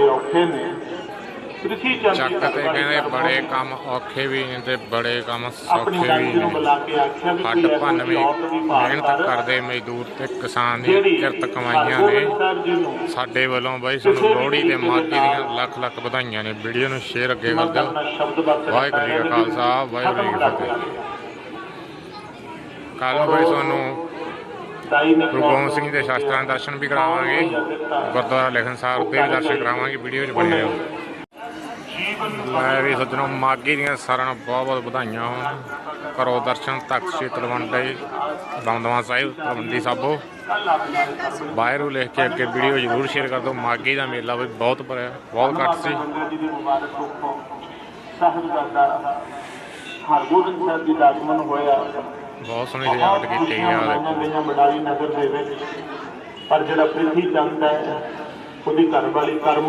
ਬੜੇ ਔਖੇ ਨੇ। ਚੰਦ ਚੱਕ ਤੇ ਕਹਿੰਦੇ ਬੜੇ ਕੰਮ ਔਖੇ ਵੀ ਨੇ ਤੇ ਬੜੇ ਕੰਮ ਸੌਖੇ ਵੀ ਨੂੰ ਹੱਡ ਭੰਨ ਵੀ ਮਿਹਨਤ ਕਰ, ਕਰਦੇ ਮਜ਼ਦੂਰ ਤੇ ਕਿਸਾਨ ਦੀ ਕਿਰਤ ਕਮਾਈਆਂ ਨੇ। ਸਾਡੇ ਵੱਲੋਂ ਬਾਈ ਸਾਨੂੰ ਲੋਹੜੀ ਤੇ ਮਾਘੀ ਦੀਆਂ ਲੱਖ ਲੱਖ ਵਧਾਈਆਂ ਨੇ। ਵੀਡੀਓ ਨੂੰ ਸ਼ੇਅਰ ਅੱਗੇ ਕਰ ਦਿਓ। ਵਾਹਿਗੁਰੂ ਜੀ ਕਾ ਖਾਲਸਾ ਵਾਹਿਗੁਰੂ ਜੀ ਕੀ ਫਤਿਹ। ਕੱਲ ਬਾਈ ਤੁਹਾਨੂੰ ਗੁਰੂ ਗੋਬਿੰਦ ਸਿੰਘ ਦੇ ਸ਼ਾਸਤਰਾਂ ਦੇ ਦਰਸ਼ਨ ਵੀ ਕਰਾਵਾਂਗੇ। ਗੁਰਦੁਆਰਾ ਲਿਖਣ ਸਾਹਿਬ ਦੇ ਵੀ ਦਰਸ਼ਨ ਕਰਾਵਾਂਗੇ ਵੀਡੀਓ 'ਚ ਬਣੇ ਰਹੋ। ਮੈਂ ਵੀ ਸੱਜਣੋ ਮਾਗੀ ਦੀਆਂ ਸਾਰਿਆਂ ਨੂੰ ਬਹੁਤ ਬਹੁਤ ਵਧਾਈਆਂ ਹੋਣ ਕਰੋ ਦਰਸ਼ਨ ਤਖਤ ਸ੍ਰੀ ਤਲਵੰਡੀ ਦਮਦਮਾ ਸਾਹਿਬ ਤਲਵੰਡੀ ਸਾਬੋ। ਬਾਹਰੋਂ ਲਿਖ ਕੇ ਅੱਗੇ ਵੀਡੀਓ ਜ਼ਰੂਰ ਸ਼ੇਅਰ ਕਰ ਦਿਓ। ਮਾਗੀ ਦਾ ਮੇਲਾ ਵੀ ਬਹੁਤ ਭਰਿਆ ਬਹੁਤ ਘੱਟ ਸੀ। ਜੀ ਦੀ ਹਰਗੋਬਿੰਦ ਸਾਹਿਬ ਜੀ ਦਾ ਆਗਮਨ ਹੋਇਆ। ਬਹੁਤ ਸੋਹਣੀ ਸਜਾਵਟ ਕੀਤੀ ਗਈ ਆ ਦੇਖੋ ਮਡਾਲੀ ਨਗਰ ਦੇ ਵਿੱਚ। ਪਰ ਜਿਹੜਾ ਪ੍ਰਿਥੀ ਚੰਦ ਹੈ ਉਹਦੀ ਘਰ ਵਾਲੀ ਕਰਮ